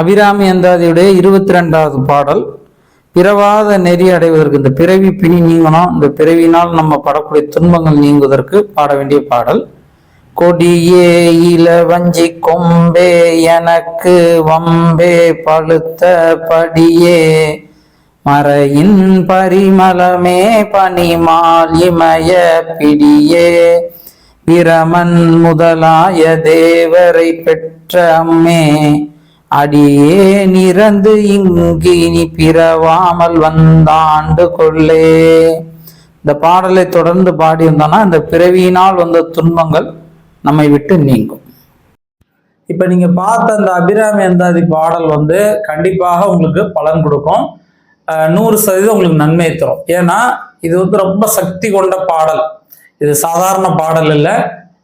அபிராமி அந்தாதியுடைய இருபத்தி ரெண்டாவது பாடல் பிறவாத நெறி அடைவதற்கு இந்த பிறவி பிணி நீங்கணும். இந்த பிறவினால் நம்ம படக்கூடிய துன்பங்கள் நீங்குவதற்கு பாட வேண்டிய பாடல். கொடியே இல வஞ்சி கொம்பே எனக்கு வம்பே பழுத்த படியே. மறையின் பரிமளமே பனிமால் இமய பிடியே. பிரமன் முதலாய தேவரை பெற்ற அம்மே அடியே நிறந்து இங்கு இனி பிறவாமல் வந்தாண்டு கொள்ளே. இந்த பாடலை தொடர்ந்து பாடியிருந்தோம்னா இந்த பிறவியினால் வந்த துன்பங்கள் நம்மை விட்டு நீங்கும். இப்ப நீங்க பார்த்த அந்த அபிராமி அந்தாதி பாடல் வந்து கண்டிப்பாக உங்களுக்கு பலன் கொடுக்கும். நூறு சதவீதம் உங்களுக்கு நன்மை தரும். ஏன்னா இது வந்து ரொம்ப சக்தி கொண்ட பாடல். இது சாதாரண பாடல் இல்லை.